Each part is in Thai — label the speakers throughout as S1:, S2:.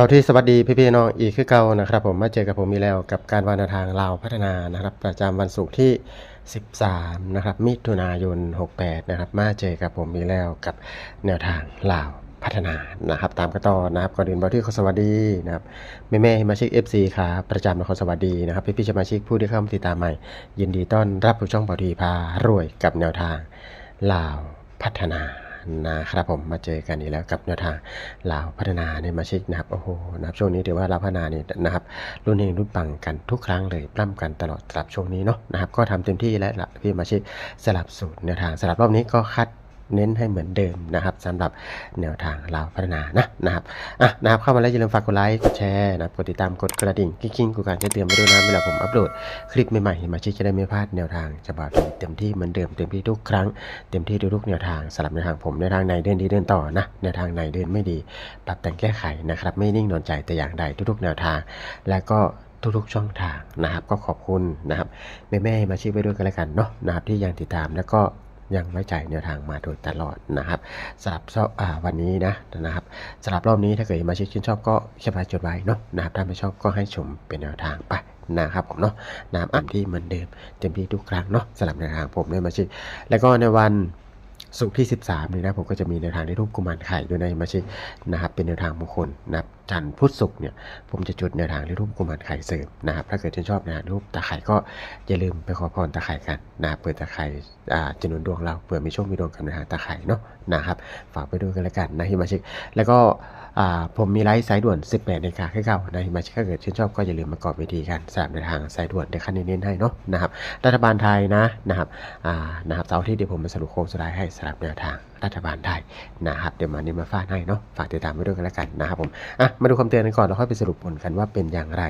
S1: บาที่สวัสดีพี่พี่ๆน้องอีกคือเก่านะครับ ผมมาเจอกับผมมีแล้วกับการวางแนวทางลาวพัฒนานะครับ ประจำวันศุกร์ที่ 13 นะครับ มิถุนายน 68 นะครับ มาเจอกับผมมีแล้วกับแนวทางลาวพัฒนานะครับ ตามกันต่อนะครับก่อนอื่นบาที่ขอสวัสดีนะครับแม่แม่สมาชิก FC ครับประจำนครสวัสดีนะครับพี่พี่ๆสมาชิกผู้ที่เข้ามาติดตามใหม่ ยินดีต้อนรับผู้ช่องบาทีพารวยกับแนวทางลาวพัฒนา นะครับผมมาเจอกันอีกแล้วกับแนวทางลาวพัฒนาเนี่ยมาชิกนะครับโอ้โหนะครับช่วงนี้ถือว่าลาวพัฒนาเนี่ยนะครับรุ่นเฮงรุ่นปังกันทุกครั้งเลยปล้ำกันตลอดสลับช่วงนี้เนาะนะครับก็ทำเต็มที่และพี่มาชิกสลับสูตรแนวทางสลับรอบนี้ก็คัด เน้นให้เหมือนเดิมนะครับสำหรับแนวทางลาพัฒนานะนะครับอะนะครับเข้ามาแล้วอย่าลืมฝากกดไลค์กดแชร์นะครับกดติดตามกดกระดิ่งกิ๊งๆกูการแจ้งเตือนมาด้วยนะเวลาผมอัปโหลดคลิปใหม่ๆมาชิกจะได้ไม่พลาดแนวทางจะบอกดีเต็มที่เหมือนเดิมเต็มที่ทุกครั้งเต็มที่ทุกๆแนวทางสลับแนวทางผมแนวทางไหนเดินดีเดินต่อนะแนวทางไหนเดินไม่ดี ปรับแต่งแก้ไขนะครับ ไม่นิ่งนอนใจแต่อย่างใดทุกๆ แนวทาง และก็ทุกๆช่องทางนะครับ ก็ขอบคุณนะครับแม่ๆมาชิกไปด้วยกันแล้วกันเนาะนะครับที่ยังติดตามแล้วก็ ยังไว้ใจแนวทางมาโดยตลอดนะครับสำหรับชอบวันนี้นะนะครับสำหรับรอบนี้ถ้าเกิดมาชิกชื่นชอบก็แคปไว้จดไว้เนาะนะครับถ้าไม่ชอบก็ให้ชมเป็นแนวทางไปนะครับผมเนาะนะครับอ่านที่เหมือนเดิมเต็มที่ทุกครั้งเนาะสำหรับแนวทางผมเนี่ยมาชิกแล้วก็ในวันสุกร์ที่ 13นี้นะผมก็จะมีแนวทางในรูปกุมารไข่ด้วยในมาชินะครับเป็นแนวทางมงคลนะครับ จันทร์พุธศุกร์เนี่ยผมจะจุดแนวทางในรูปกุมารไข่เสริมนะครับถ้าเกิดชื่นชอบนวรูปตาไข่ก็อย่าลืมไปขอพรตาไข่กันนะครับเปิดตาไข่จะหนุนดวงเราเผื่อมีโชคมีดวงกับแนวทางตาไข่เนาะนะครับฝากไปดูกันล้วกันนะฮิมาชิก แล้วก็ผมมีไลฟ์สายด่วน 18นาฬิกาให้เก่านะฮิมาชิกถ้าเกิดชื่นชอบก็อย่าลืมมากอบเวทีกันสำหรับในทางสายด่วนเดี๋ยวขั้นเน้นๆให้เนาะนะครับรัฐบาลไทยนะนะครับนะครับเสาร์อาที่เดี๋ยวผมมาสรุปโค้งสุดท้ายให้สำหรับแนวทาง รัฐบาลได้นะครับ เดี๋ยวมานี้มาฟาดให้เนาะฝากติดตามไว้ด้วยกันแล้วกันนะครับผมอะมาดูคำเตือนกันก่อนแล้วค่อยไปสรุปผลกันว่าเป็นอย่างไร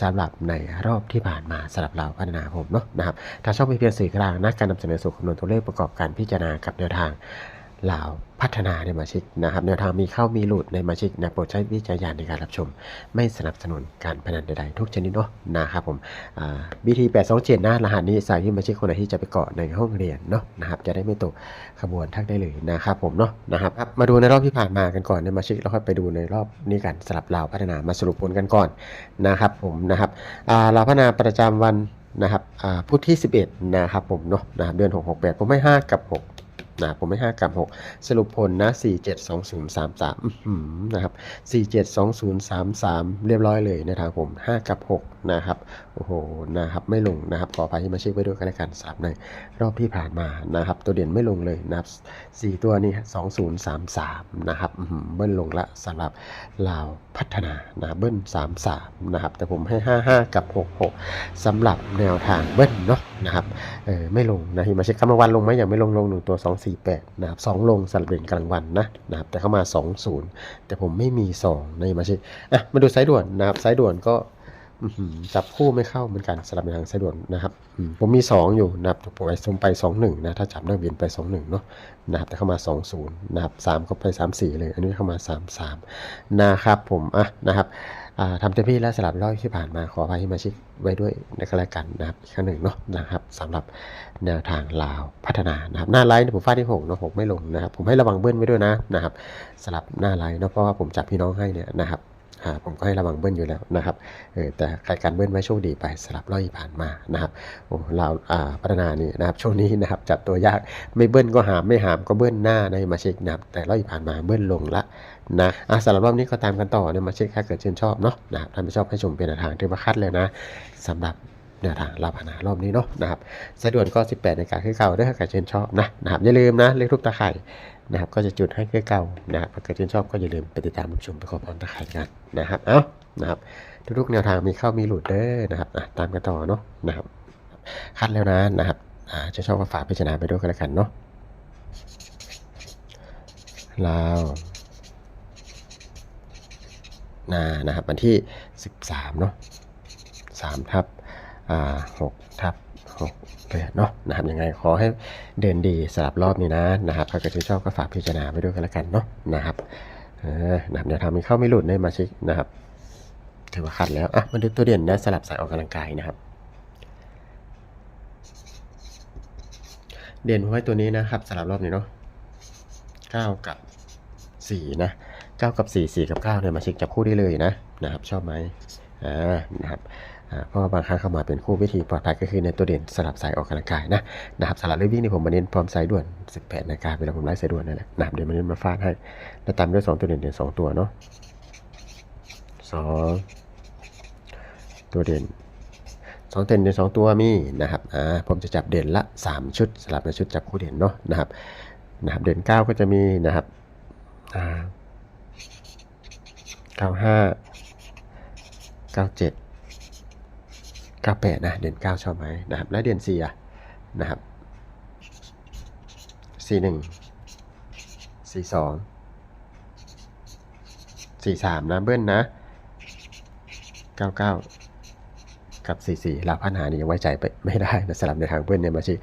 S1: สำหรับในรอบที่ผ่านมาสำหรับเราพัฒนาผมเนาะนะครับถ้าชอบมีเพียงสื่อกลางนะการนำเสนอสู่คำนวณตัวเลขประกอบการพิจารณากับแนวทาง ลาวพัฒนาในมาชิกนะครับแนวทางมีเข้ามีหลุดในมาชิกนะโปรดใช้วิจารณญาณในการรับชม ไม่สนับสนุนการพนันใดๆทุกชนิดเนาะนะครับผมอ่า BT 827นะรหัสนี้ใส่ที่มาช็คคนไหนที่จะไปเกาะในห้องเรียนเนาะนะครับจะได้ไม่ตกขบวนทักได้เลยนะครับผมเนาะนะครับมาดูในรอบที่ผ่านมากันก่อนในมาช็คแล้วค่อยไปดูในรอบนี้กันสลับลาวพัฒนามาสรุปผลกันก่อนนะครับผมนะครับอ่าลาวพัฒนาประจำวันนะครับพุธที่ 11นะครับผมเนาะนะครับเดือน668ผมให้ 5 กับ 6 นะผมไม่5กับ 6 สรุปผลนะ 472033อื้อหือนะครับ472033 เรียบร้อยเลยนะครับผม 5 กับ 6 นะครับโอ้โหนะครับไม่ลงนะครับขออภัยที่มาเช็คไว้ด้วยกันแล้วกันสำหรับในรอบที่ผ่านมานะครับตัวเด่นไม่ลงเลยนะครับ4ตัวนี้ 2033นะครับอื้อหือเบิ้ลลงละสำหรับลาวพัฒนานะเบิ้ล33นะครับแต่ผมให้ 55 กับ 66สำหรับแนวทางเบิ้ลเนาะนะครับเออไม่ลงนะที่มาเช็คกลาวันลงไหมยังไม่ลงลงหนึ่งตัว48นะครับสองลงสลับเด่นกลางวันนะนะครับแต่เข้ามา 20 แต่ผมไม่มี 2 ในมาช็คอะมาดูสายด่วนนะครับสายด่วนก็จับคู่ไม่เข้าเหมือนกันสลับในทางสายด่วนนะครับผมมี 2 อยู่นะครับผมไปสมไป 21 นะ ถ้าจับนักเวียนไป 21 เนาะนะครับแต่เข้ามา 20 นะครับ3ก็ไป 34 เลย อันนี้เข้ามา 33 นะครับผมอะนะครับ อ่าทำเต็มที่แล้วสำหรับรอบที่ผ่านมาขออภัยมาชิกไว้ด้วยนะครับแล้วกันนะครับอีกครั้งหนึ่งเนาะนะครับสำหรับแนวทางลาวพัฒนานะครับหน้าไลน์ผมฟาดที่หกเนาะหกไม่ลงนะครับ ผมให้ระวังเบิ้ลไว้ด้วยนะนะครับสำหรับหน้าไลน์เนาะเพราะว่าผมจับพี่น้องให้เนี่ยนะครับผมก็ให้ระวังเบิ้ลอยู่แล้วนะครับเออแต่ใครการเบิ้ลไว้โชคดีไปสำหรับรอบที่ผ่านมานะครับโอ้เราอ่าพัฒนานี่นะครับช่วงนี้นะครับจับตัวยากไม่เบิ้ลก็หามไม่หามก็เบิ้ลหน้าในมาเช็คนะครับแต่รอบที่ผ่านมาเบิ้ลลงละ นะอะสำหรับรอบนี้ก็ตามกันต่อเนี่ยมาเช็คค่าเกิดชื่นชอบเนาะนะครับถ้าไม่ชอบให้ชมเป็นแนวทางที่มาคัดเลยนะสำหรับแนวทางรับพนารอบนี้เนาะนะครับสะดวนก็ 18ในการขึ้นเก่าด้วยถ้าเกิดชื่นชอบนะนะครับอย่าลืมนะเลขรูปตาไข่นะครับก็จะจุดให้ขึ้นเก่านะครับถ้าเกิดชื่นชอบก็อย่าลืมไปติดตามรับชมไปขอพรตาไข่กันนะครับเอ้านะครับทุกๆแนวทางมีเข้ามีหลุดเด้อนะครับอะตามกันต่อเนาะนะครับคัดแล้วนะนะครับอ่าจะชอบก็ฝากพิจารณาไปด้วยกันแล้วกันเนาะลาว นานะครับวันที่ 13เนาะ3ทับอ่า6ทับ6เดือนเนาะนะครับยังไงขอให้เดินดีสำหรับรอบนี้นะนะครับถ้าเกิดชื่ชอบก็ฝากพิจารณาไปด้วยกันล้วกันเนาะนะครับเออนะครับเดี๋ยวทำให้เข้าไม่หลุดในมาชิกนะครับถือว่าขัดแล้วอะมาดูตัวเด่นนะสลับสายออกกำลังกายนะครับ เด่นไว้ตัวนี้นะครับสำหรับรอบนี้เนาะ9กับ4นะ 9 กับ 4 4 กับ9เนี่ยมาเช็คจับคู่ได้เลยนะนะครับ ชอบไหมอ่านะครับอ่าเพราะว่าบางครั้งเข้ามาเป็นคู่วิธีปลอดภัยก็คือในตัวเด่นสลับสายออกกำลังกายนะนะครับสลับเรื่องวิ่งนี่ผมมาเน้นพร้อมสายด่วน 18นาฬิกาเวลาผมไลฟ์สายด่วนนั่นแหละนะครับเดี๋ยวมาเน้นมาฟาดให้แล้วตามด้วย 2 ตัวเด่นเด่น2ตัวเนาะสองตัวเด่นสองเด่นในสองตัวมีนะครับอ่าผมจะจับเด่นละ 3 ชุดสลับในชุดจับคู่เด่นเนาะนะครับนะครับเด่น 9 ก็จะมีนะครับอ่า 95 97 98นะ เด่น9ชอบไหมนะครับ และเด่น4อะนะครับ41 42 43นะเบิ้ลนะ99กับ44ลาวพันหานี่ยังไว้ใจไปไม่ได้นะสลับในทางเบิ้ลเนี่ยมาชิ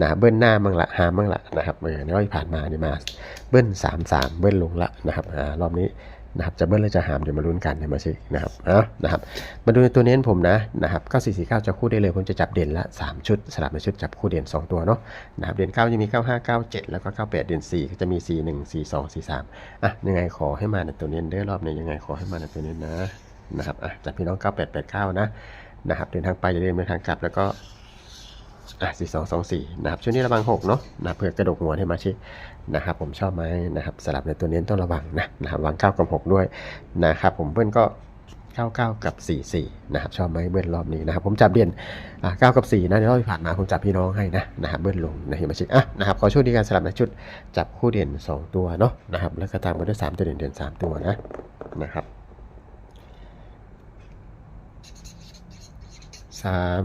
S1: นะเบิ้ลหน้ามั่งละหามั่งละนะครับเออในรอบที่ผ่านมาเนี่ยมาเบิ้ล3 3 เบิ้ลลงละนะครับอ่ารอบนี้ นะครับจะเบิ้ลหรือจะหามเดี๋ยวมาลุ้นกันเนี่ยมาชินะครับเอานะครับมาดูในตัวเน้นผมนะนะครับ9449จะคู่ได้เลยผมจะจับเด่นละ 3 ชุดสลับในชุดจับคู่เด่น 2 ตัวเนาะนะครับเด่น9จะมี 95 97 แล้วก็ 98 เด่น4ก็จะมี 41 42 43อะยังไงขอให้มาในตัวเน้นเด้อรอบนี้ยังไงขอให้มาในตัวเน้นนะนะครับอะจากพี่น้อง 9889 นะนะครับเดินทางไปอย่าลืมเดินทางกลับแล้วก็ สี่สองสองสี่นะครับช่วงนี้ระวังหกเนาะนะเผื่อกระดกหัวให้มาชินะครับผมชอบไหมนะครับสลับในตัวนี้ต้องระวังนะนะครับวางเก้ากับหกด้วยนะครับผมเบิ้ลก็เก้าเก้ากับสี่สี่นะครับชอบไหมเบิ้ลรอบนี้นะครับผมจับเด่นอ่าเก้ากับสี่นะในรอบที่ผ่านมาผมจับพี่น้องให้นะนะครับเบิ้ลลงนะเห็นมาชิอะนะครับขอช่วยดีการสลับในชุดจับคู่เด่นสองตัวเนาะนะครับแล้วก็ตามมาด้วยสามตัวเด่นเด่นสามตัวนะนะครับสาม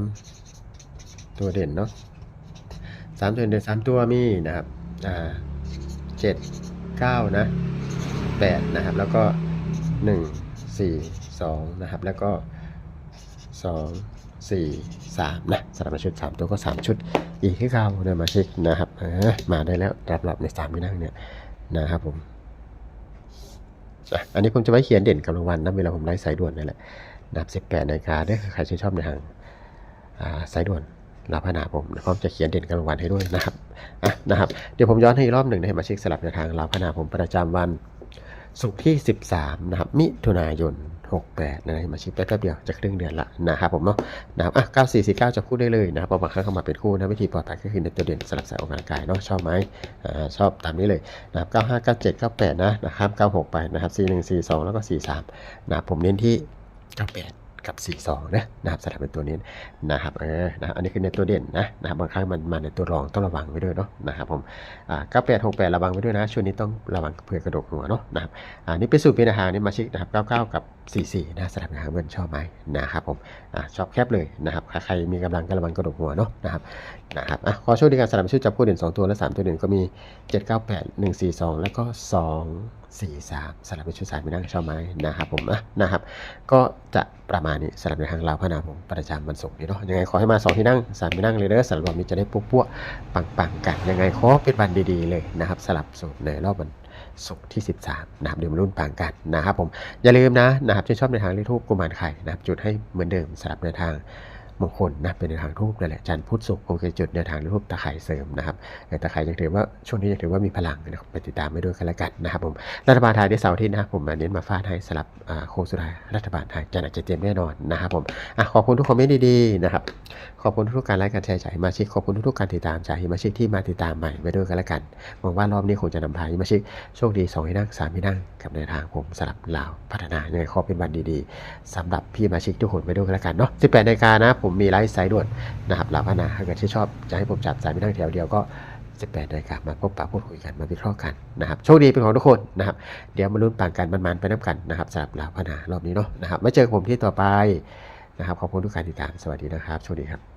S1: ตัวเด่นเนาะสามตัวเด่นสามตัวมีนะครับอ่าเจ็ดเก้านะแปดนะครับ แล้วก็หนึ่งสี่สองนะครับ แล้วก็สองสี่สามนะสำหรับชุดสามตัวก็สามชุด อีกที่เขาเนี่ยมาเช็คนะครับมาได้แล้วรับรับในสามที่นั่งเนี่ยนะครับผมอันนี้ผมจะไว้เขียนเด่นกำลังวันนะเวลาผมไลฟ์สายด่วนนั่แหละนับสิบแปดนาฬิกาเด้อใครชื่นชอบในทางสายด่วน รับพนาผมพร้อมจะเขียนเด่นกลางวันให้ด้วยนะครับอะนะครับเดี๋ยวผมย้อนให้อีกรอบหนึ่งนะให้มาเช็คสลับในทางรับพนาผมประจำวันศุกร์ที่ 13นะครับมิถุนายน68นะให้มาเช็คแป๊บเดียวจะครึ่งเดือนละนะครับผมเนาะนะครับอะ9449จะคู่ได้เลยนะครับพราะบางครั้งเข้ามาเป็นคู่นะวิธีปลอดภัยก็คือในตัวเด่นสลับสายออกกำลังกายเนาะชอบไหมอ่าชอบตามนี้เลยนะครับ95 97 98นะนะครับ96 ไปนะครับ41 42 แล้วก็43นะครับผมเน้นที่ 98 กับ 42 นะนะครับสลับเป็นตัวนี้นะครับเออนะอันนี้คือในตัวเด่นนะนะครับบางครั้งมันมาในตัวรองต้องระวังไว้ด้วยเนาะนะครับผมอ่า98 68 ระวังไว้ด้วยนะช่วงนี้ต้องระวังเผื่อกระดกหัวเนาะนะครับอ่านี่เป็นสูตรเป็นอาหารนี่มาชิกนะครับ99 กับ 44นะสลับอาหาเบิ้ลชอบไหมนะครับผมอชอบแคบเลยนะครับใครมีกำลังก็ระวังกระดกหัวเนาะนะครับนะครับอขอช่วยดีการสลับชื่อจับคู่เด่น 2 ตัวและ 3 ตัวเด่นก็มี 798 142 แล้วก็ 2 4 3สลับเป็นชุดสายไม่นั่งชอบไหมนะครับผมนะนะครับ ก็จะประมาณนี้สำหรับในทางลาพนาผมประจำวันศุกร์นี้เนาะยังไงขอให้มาสองที่นั่งสามที่นั่งเลยเด้อสำหรับวันนี้จะได้ปุ๊บปั้วปังปังๆกันยังไงขอเป็นวันดีๆเลยนะครับสลับสูตรในรอบวัน ศุกร์ที่ 13นะครับเดี๋ยวมารุ่นปังกันนะครับผมอย่าลืมนะนะครับที่ชอบในทางเลขทูปกุมารไข่นะครับจุดให้เหมือนเดิมสำหรับในทางมงคลนะเป็นในทางทูปนั่นแหละจันทร์พุธศุกร์ผมเคจุดในทางทูปตะไคร่เสริมนะครับตะไคร่ยังถือว่าช่วงนี้ยังถือว่ามีพลังนะครับไปติดตามไปด้วยกันล้วกันนะครับผมรัฐบาลไทยในเสาร์ที่นะครับผมเน้นมาฟาดให้สลับโคสุดท้ายรัฐบาลไทยจะหนักจะเต็มแน่นอนนะครับผมอขอบคุณทุกคอมเมนต์ดีๆนะครับ อบคุณทุกการไลค์การแชร์จากฮิมาชิขอบคุณทุกการติดตามจากฮิมาชิกที่มาติดตามใหม่ไปด้วยกันล้วกันหวังว่ารอบนี้คงจะนำพาฮิมาชิกโชคดีสองที่นั่งสามที่นั่งกับในทางผมสลับลาวพัฒนายังไงขอเป็นวันดีๆสำหรับพี่มาชิกทุกคนไปด้วยกันล้วกันเนาะ18นาฬิกานะผมมีไลฟ์สายด่วนนะครับลาวพัฒนาถ้าเกิดที่ชอบจะให้ผมจับสายที่นั่งแถวเดียวก็18นาฬิกามาพบปะพูดคุยกันมาวิเคราะห์กันนะครับโชคดีเป็นของทุกคนนะครับ เดี๋ยวมาลุ้นปานกันมันๆไปน้ำกันนะครับสำหรับลาวพนารอบนี้เนาะนะครับไว้เจอผมที่ต่อไปนะครับขอบคุณทุกการติดตามสวัสดีนะครับโชคดีครับ